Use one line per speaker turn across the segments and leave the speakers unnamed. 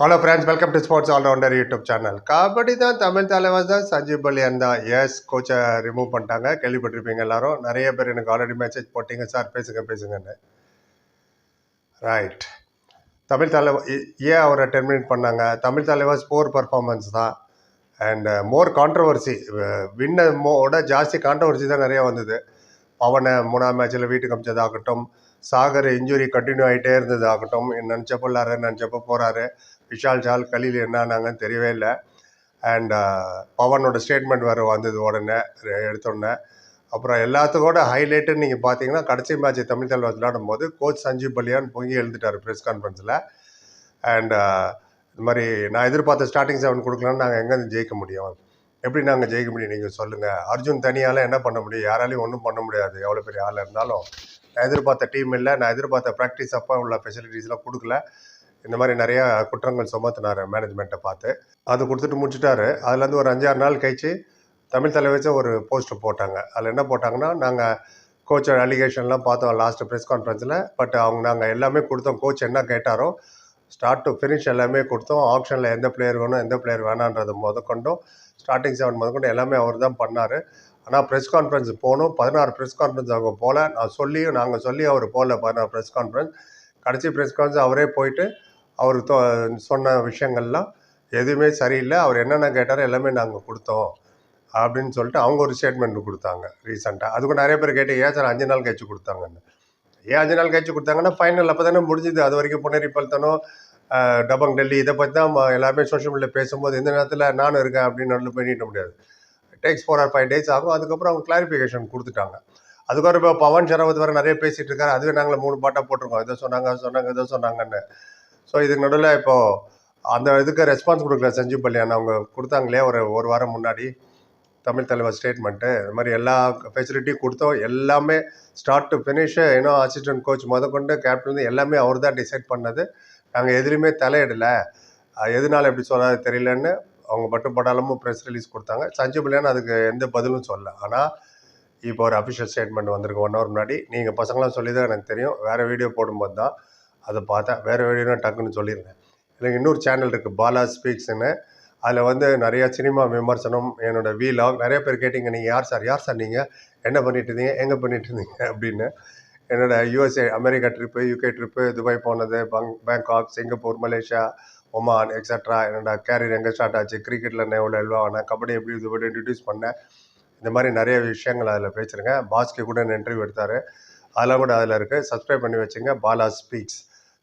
Hello friends welcome to sports all-rounder YouTube channel kabaddi தான் தமிழ் தலைவர் தான் சஞ்சீவ் பலியன் தான் எஸ் கோச்சை ரிமூவ் பண்ணிட்டாங்க. கேள்விப்பட்டிருப்பீங்க எல்லாரும். நிறைய பேர் எனக்கு ஆல்ரெடி மெசேஜ் போட்டிங்க. சார் பேசுங்க பேசுங்கன்னு. ரைட் தமிழ் தலைவர் ஏன் அவரை டெர்மினேட் பண்ணாங்க? தமிழ் தலைவர் ஸ்போர் பர்ஃபார்மன்ஸ் தான். அண்ட் மோர் கான்ட்ரவர்சி வின்ன மோட ஜாஸ்தி கான்ட்ரவர்சி தான் நிறைய வந்தது. பவனை மூணாம் மேட்ச்சில் வீட்டுக்கு அமைச்சதாகட்டும் சாகர் இன்ஜுரி கண்டினியூ ஆகிட்டே இருந்ததாகட்டும் நினச்சப்போ இல்லாரு நினச்சப்போ போகிறாரு விஷால் ஜால் கலீல் என்னன்னாங்கன்னு தெரியவே இல்லை. அண்ட் uh, பவனோட ஸ்டேட்மெண்ட் வேறு வந்தது உடனே எடுத்தோடனே. அப்புறம் எல்லாத்துக்கூட ஹைலைட்டுன்னு நீங்கள் பார்த்தீங்கன்னா கடைசி மேட்ச் தமிழ் தலைவர் விளையாடும் போது கோச் சஞ்சீவ் பலியான் பொங்கி எழுந்துட்டார் ப்ரெஸ் கான்ஃபரன்ஸில் அண்ட் இது மாதிரி நான் எதிர்பார்த்த ஸ்டார்டிங் செவன் கொடுக்கலான்னு நாங்கள் எங்கேருந்து ஜெயிக்க முடியும்? எப்படி நாங்கள் ஜெயிக்க முடியும்? நீங்கள் சொல்லுங்கள் அர்ஜுன் தனியால் என்ன பண்ண முடியும்? யாராலையும் ஒன்றும் பண்ண முடியாது. எவ்வளோ பெரிய ஆளாக இருந்தாலும். நான் எதிர்பார்த்த டீம் இல்லை. நான் எதிர்பார்த்த ப்ராக்டிஸ் அப்போ உள்ள ஃபெசிலிட்டிஸ்லாம் கொடுக்கல. இந்த மாதிரி நிறையா குற்றங்கள் சுமத்தினார் மேனேஜ்மெண்ட்டை பார்த்து. அது கொடுத்துட்டு முடிச்சுட்டாரு. அதுலேருந்து ஒரு அஞ்சாறு நாள் கழிச்சு தமிழ் தலைவச்ச ஒரு போஸ்ட் போட்டாங்க. அதில் என்ன போட்டாங்கன்னா நாங்கள் கோச் அலிகேஷன்லாம் பார்த்தோம் லாஸ்ட் ப்ரெஸ் கான்ஃபரன்ஸில் பட் அவங்க நாங்கள் எல்லாமே கொடுத்தோம். கோச் என்ன கேட்டாரோ ஸ்டார்ட் டு ஃபினிஷ் எல்லாமே கொடுத்தோம். ஆப்ஷனில் எந்த பிளேயர் வேணும் எந்த பிளேயர் வேணான்றது முதற்கொண்டும் ஸ்டார்டிங் செவன் முதற்கொண்டு எல்லாமே அவர் தான் பண்ணார். ஆனால் ப்ரெஸ் கான்ஃபரன்ஸ் போகணும் பதினாறு ப்ரெஸ் கான்ஃபரன்ஸ் அவங்க போகல நான் சொல்லியும் நாங்கள் சொல்லி அவர் போகல பதினாறு ப்ரெஸ் கான்ஃபரன்ஸ் கடைசி ப்ரெஸ் கான்ஃபரன்ஸ் அவரே போயிட்டு அவர் தொ- சொன்ன விஷயங்கள்லாம் எதுவுமே சரியில்லை. அவர் என்னென்ன கேட்டாரோ எல்லாமே நாங்கள் கொடுத்தோம் அப்படின்னு சொல்லிட்டு அவங்க ஒரு ஸ்டேட்மெண்ட் கொடுத்தாங்க ரீசெண்டாக அதுக்கு நிறைய பேர் கேட்டு ஏன் சார் அஞ்சு நாள் கழிச்சு கொடுத்தாங்கன்னு? ஏன் அஞ்சு நாள் கழிச்சு கொடுத்தாங்கன்னா ஃபைனல் அப்போ தானே முடிஞ்சுது. அது வரைக்கும் புனரிப்பல்தனோ டபங் டெல்லி இதை பற்றி தான் எல்லாமே எல்லாருமே சோஷியல் மீடியா பேசும்போது இந்த நேரத்தில் நானும் இருக்கேன் அப்படின்னு நல்லா பண்ணிட்ட முடியாது. Takes four or five days ஆகும். அதுக்கப்புறம் அவங்க கிளாரிஃபிகேஷன் கொடுத்துட்டாங்க. அதுக்கப்புறம் இப்போ பவன் ஷரவத் வேறு நிறைய பேசிகிட்டு இருக்காரு. அதுவே நாங்கள் மூணு பாட்டாக போட்டிருக்கோம். இதை சொன்னாங்க சொன்னாங்க இதை சொன்னாங்கன்னு. ஸோ இதுக்கு நடுவில் இப்போது அந்த இதுக்கு ரெஸ்பான்ஸ் கொடுக்கல சஞ்சீவ் பல்யான் அவங்க கொடுத்தாங்களே ஒரு ஒரு வாரம் முன்னாடி தமிழ் தலைவர் ஸ்டேட்மெண்ட்டு இது மாதிரி எல்லா ஃபெசிலிட்டியும் கொடுத்தோம் எல்லாமே ஸ்டார்ட் டு ஃபினிஷு ஏன்னா அசிஸ்டன்ட் கோச் முதற்கொண்டு கேப்டன் எல்லாமே அவர் தான் டிசைட் பண்ணது. நாங்கள் எதுலேயுமே தலையிடலை. எதனால எப்படி சொல்லாது தெரியலன்னு அவங்க மட்டும் படாலமும் ப்ரெஸ் ரிலீஸ் கொடுத்தாங்க. சஞ்சீவ் பல்யான் அதுக்கு எந்த பதிலும் சொல்லல. ஆனால் இப்போ ஒரு அஃபிஷியல் ஸ்டேட்மெண்ட் வந்திருக்கு. ஒன் ஹவர் முன்னாடி. நீங்கள் பசங்களாம் சொல்லி தான் எனக்கு தெரியும். வேறு வீடியோ போடும்போது தான் அதை பார்த்தேன் வேறு வீடியோனா டக்குன்னு சொல்லியிருந்தேன் எனக்கு இன்னொரு சேனல் இருக்குது பாலா ஸ்பீக்ஸ்னு அதில் வந்து நிறையா சினிமா விமர்சனம் என்னோடய வீலாக் நிறைய பேர் கேட்டிங்க நீங்கள் யார் சார்? யார் சார் நீங்கள் என்ன பண்ணிட்டு இருந்தீங்க? எங்கே பண்ணிட்டு இருந்தீங்க? அப்படின்னு. என்னோடய USA America trip UK trip Dubai போனது பங் Bangkok Singapore Malaysia Oman extra என்னோட கேரியர் எங்கே ஸ்டார்ட் ஆச்சு? கிரிக்கெட்டில் என்ன எவ்வளோ எல்வா ஆனேன்? கபடி எப்படி இது எப்படி இன்ட்ரடியூஸ் பண்ணேன்? இந்த மாதிரி நிறைய விஷயங்கள் அதில் பேசியிருக்கேன் பாஸ்கி கூட இன்டர்வியூ எடுத்தார். அதெல்லாம் கூட அதில் இருக்குது சப்ஸ்கிரைப் பண்ணி வச்சுங்க. பாலா ஸ்பீக்ஸ்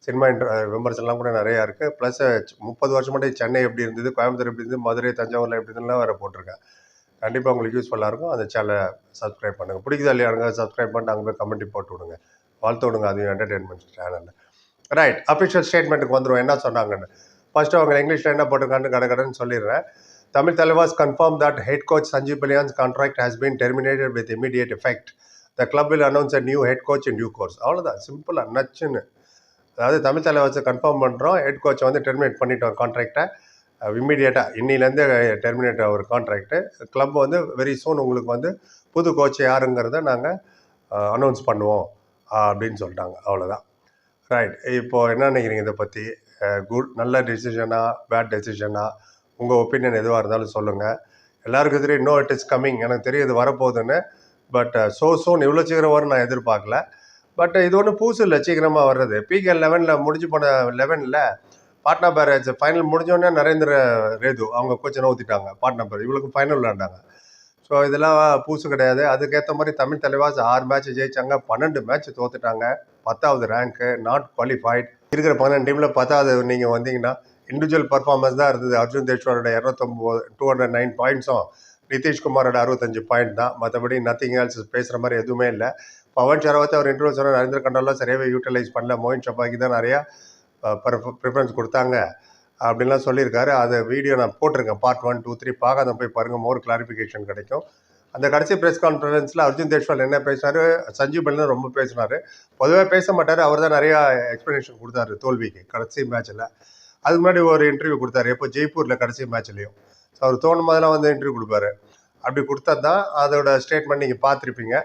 சினிமா இன்டர் விமர்சனம்லாம் கூட நிறையா இருக்குது ப்ளஸ் முப்பது வருஷம் மட்டும் சென்னை எப்படி இருந்தது கோயம்புத்தூர் எப்படி இருந்தது மதுரை தஞ்சாவூரில் எப்படி இருந்ததுலாம் வேறு போட்டிருக்கேன். கண்டிப்பாக உங்களுக்கு யூஸ்ஃபுல்லாக இருக்கும். அந்த சேனலை சப்ஸ்கிரைப் பண்ணுங்கள் பிடிக்குதா இல்லையாருங்க சப்ஸ்கிரைப் பண்ணிட்டு அங்கே போய் கமெண்ட் போட்டு விடுங்க. வாழ்த்து விடுங்க. அதையும் என்டர்டெயின்மெண்ட் சேனலில் ரைட் அஃபிஷியல் ஸ்டேட்மெண்ட்டுக்கு வந்துடும் என்ன சொன்னாங்கன்னு. ஃபஸ்ட்டு அவங்க இங்கிலீஷில் என்ன போட்டிருக்கான்னு கடகடன்னு சொல்லிடுறேன். Tamil Thalaivas confirm that head coach Sanjeev Baliyan's contract has been terminated with immediate effect the club will announce a new head coach in new course அவ்வளோதான் சிம்பிளாக நச்சுன்னு அதாவது தமிழ் வச்சு கன்ஃபார்ம் பண்ணுறோம் ஹெட் கோச்சை வந்து டெர்மினேட் பண்ணிட்டோம் கான்ட்ராக்டை இம்மிடியேட்டாக இன்னிலேருந்து டெர்மினேட் ஒரு கான்ட்ராக்ட்டு கிளப் வந்து வெரி சூன் உங்களுக்கு வந்து புது கோச் யாருங்கிறத நாங்கள் அனௌன்ஸ் பண்ணுவோம் அப்படின்னு சொல்லிட்டாங்க. அவ்வளோதான் ரைட் இப்போது என்ன நினைக்கிறீங்க இதை பற்றி குட் நல்ல டெசிஷனா பேட் டெசிஷனா உங்கள் ஒப்பீனியன் எதுவாக இருந்தாலும் சொல்லுங்கள் எல்லாருக்கும் தெரியும் நோ இட் இஸ் கம்மிங் எனக்கு தெரியும் இது வரப்போகுதுன்னு. பட் ஸோ சோன் இவ்வளோ சீக்கிரம் வரும் நான் எதிர்பார்க்கல. பட் இது ஒன்றும் பூசு இல்லை சீக்கிரமாக வர்றது. பிகே லெவனில் முடிஞ்சு போன லெவனில் பாட்னா பேரேஜ் ஃபைனல் முடிஞ்சோடனே நரேந்திர ரேது அவங்க கோச்சனை ஊற்றிட்டாங்க பாட்னா பேர் இவளுக்கு ஃபைனல் விளையாண்டாங்க. ஸோ இதெல்லாம் பூசு கிடையாது. அதுக்கேற்ற மாதிரி தமிழ் தலைவாஸ் ஆறு மேட்ச் ஜெயிச்சாங்க பன்னெண்டு மேட்ச் தோத்துட்டாங்க. பத்தாவது ரேங்க்கு நாட் குவாலிஃபைட் இருக்கிற பன்னெண்டு டீமில் பத்தாவது நீங்கள் வந்தீங்கன்னா இண்டிவிஜுவல் பர்ஃபார்மன்ஸ் தான் இருந்தது. அர்ஜுன் தேஷ்வரோட இரநூத்தொம்போது டூ ஹண்ட்ரட் நைன் பாயிண்ட்ஸும் நிதிஷ்குமாரோட அறுபத்தஞ்சு பாயிண்ட் தான். மற்றபடி நத்திங் எல்ஸ் பேசுகிற மாதிரி எதுவுமே இல்லை. பவன் சரவத்தை அவர் இன்டர்வியூ சொன்ன நரேந்திர கண்டாலாம் சரியாகவே யூட்டிலைஸ் பண்ணல மோயின் ஷபாக்கி தான் நிறையா ப்ரிஃபரன்ஸ் கொடுத்தாங்க. அப்படின்லாம் சொல்லியிருக்காரு. அதை வீடியோ நான் போட்டிருக்கேன் பார்ட் ஒன் டூ த்ரீ பார்க்காத போய் பாருங்கள் மோர் கிளாரிஃபிகேஷன் கிடைக்கும். அந்த கடைசி ப்ரெஸ் கான்ஃபரன்ஸில் அர்ஜுன் தேஷ்வால் என்ன பேசினாரு? சஞ்சீவ் பல்லியும் ரொம்ப பேசினார். பொதுவாக பேச மாட்டார் அவர் தான் நிறையா எக்ஸ்ப்ளனேஷன் கொடுத்தாரு தோல்விக்கு கடைசி மேட்ச்சில் அதுக்கு முன்னாடி ஒரு இன்டர்வியூ கொடுத்தாரு எப்போ ஜெய்ப்பூரில் கடைசி மேட்ச்லேயும் ஸோ அவர் தோணும் போதெல்லாம் வந்து இன்டர்வியூ கொடுப்பாரு. அப்படி கொடுத்தா தான் அதோட ஸ்டேட்மெண்ட் நீங்கள் பார்த்துருப்பீங்க.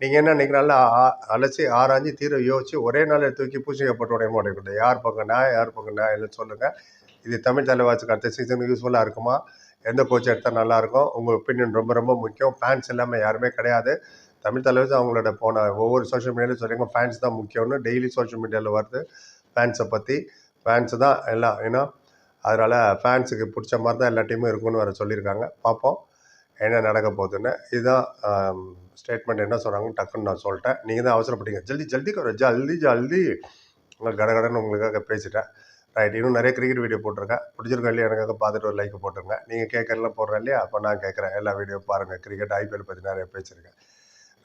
நீங்கள் என்ன இன்னைக்கு நல்லா ஆ- அலசி ஆராய்ஞ்சு தீர யோசிச்சு ஒரே நாளில் தூக்கி பூசிக்க போட்டு உடைய மாட்டேங்குது யார் பக்கம் நான் யார் பக்கம் நான் இல்லை சொல்லுங்கள் இது தமிழ் தலைவாசுக்கு அடுத்த சீசனுக்கு யூஸ்ஃபுல்லாக இருக்குமா? எந்த கோச் எடுத்தால் நல்லாயிருக்கும் உங்கள் ஒப்பீனியன் ரொம்ப ரொம்ப முக்கியம். ஃபேன்ஸ் இல்லாமல் யாருமே கிடையாது. தமிழ் தலைவாஸ் அவங்களோட போன ஒவ்வொரு சோஷியல் மீடியாலையும் சொல்லுங்க ஃபேன்ஸ் தான் முக்கியம்னு டெய்லி சோஷியல் மீடியாவில் வருது. ஃபேன்ஸை பற்றி ஃபேன்ஸு தான் எல்லாம் ஏன்னா அதனால் ஃபேன்ஸுக்கு பிடிச்ச மாதிரி தான் எல்லா டீமும் இருக்கும்னு வேறு சொல்லியிருக்காங்க. பார்ப்போம். என்ன நடக்க போகுதுன்னு இதுதான் ஸ்டேட்மெண்ட் என்ன சொல்கிறாங்கன்னு டக்குன்னு நான் சொல்லிட்டேன். நீங்கள் தான் அவசரப்பட்டீங்க. ஜல்தி ஜல்தி கரோ ஜல்தி ஜல்தி. உங்கள் கடகடன்னு உங்களுக்காக பேசிட்டேன். ரைட் இன்னும் நிறைய கிரிக்கெட் வீடியோ போட்டிருக்கேன். பிடிச்சிருக்கோம் இல்லையா எனக்காக பார்த்துட்டு ஒரு லைக் போட்டுருங்க. நீங்கள் கேட்கறலாம் போடுறேன் இல்லையா? அப்போ நான் கேட்குறேன். எல்லா வீடியோ பாருங்கள் கிரிக்கெட் ஐபிஎல் பற்றி நிறைய பேசியிருக்கேன்.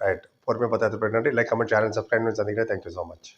ரைட் பொறுமையாக பார்த்து நன்றி. லைக் கமெண்ட் சேனல் சப்ஸ்கிரைப் சந்திக்கிறேன். Thank you so much